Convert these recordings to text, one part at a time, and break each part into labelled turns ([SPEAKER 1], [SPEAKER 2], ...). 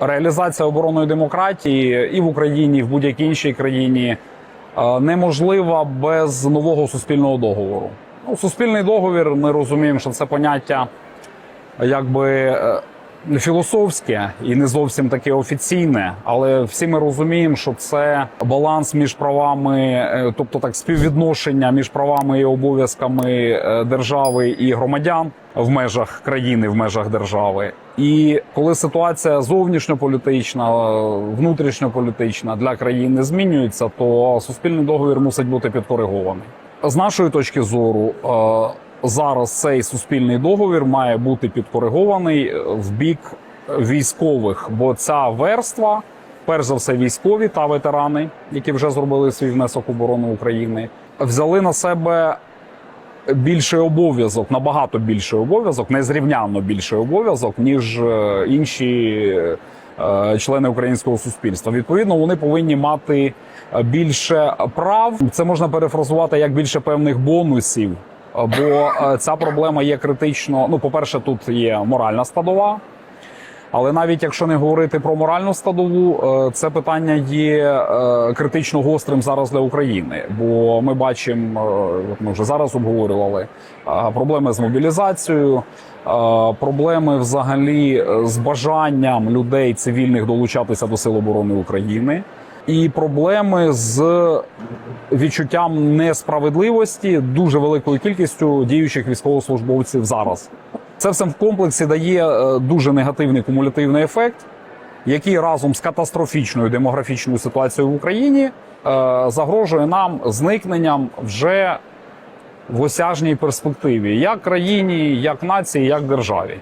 [SPEAKER 1] реалізація оборонної демократії і в Україні, і в будь-якій іншій країні е, неможлива без нового суспільного договору. Ну, суспільний договір, ми розуміємо, що це поняття якби е, філософське і не зовсім таке офіційне, але всі ми розуміємо, що це баланс між правами, е, тобто так співвідношення між правами і обов'язками е, держави і громадян в межах країни, в межах держави. І коли ситуація зовнішньополітична, внутрішньополітична для країни змінюється, то суспільний договір мусить бути підкоригований. З нашої точки зору, е, зараз цей суспільний договір має бути підкоригований е, в бік військових, бо ця верства, перш за все, військові та ветерани, які вже зробили свій внесок в оборону України, взяли на себе більший обов'язок, набагато більший обов'язок, незрівнянно більший обов'язок, ніж е, інші е, члени українського суспільства. Відповідно, вони повинні мати більше прав. Це можна перефразувати як більше певних бонусів. Бо е, ця проблема є критично. Ну, по-перше, тут є моральна складова. Але навіть якщо не говорити про моральну складову, е, це питання є е, критично гострим зараз для України. Бо ми бачимо, ми вже зараз обговорювали проблеми з мобілізацією, проблеми взагалі з бажанням людей цивільних долучатися до Сил оборони України. І проблеми з відчуттям несправедливості дуже великою кількістю діючих військовослужбовців зараз. Це все в комплексі дає е, дуже негативний кумулятивний ефект, який разом з катастрофічною демографічною ситуацією в Україні е, загрожує нам зникненням вже в осяжній перспективі, як країні, як нації, як державі.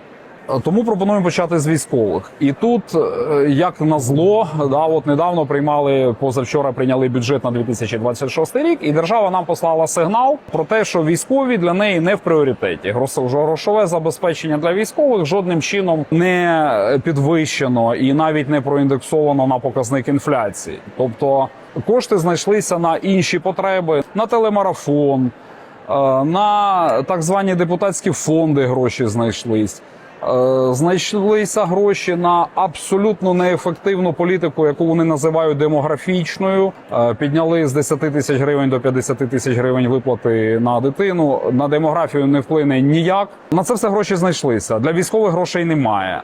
[SPEAKER 1] Тому пропонуємо почати з військових. І тут, е, як на зло, да, от недавно приймали позавчора прийняли бюджет на 2026 рік, і держава нам послала сигнал про те, що військові для неї не в пріоритеті. Грошове забезпечення для військових жодним чином не підвищено і навіть не проіндексовано на показник інфляції. Тобто кошти знайшлися на інші потреби, на телемарафон, е, на так звані депутатські фонди гроші знайшлись. Е, Знайшлися гроші на абсолютно неефективну політику, яку вони називають демографічною. Е, Підняли з 10 тисяч гривень до 50 тисяч гривень виплати на дитину. На демографію не вплине ніяк. На це все гроші знайшлися. Для військових грошей немає.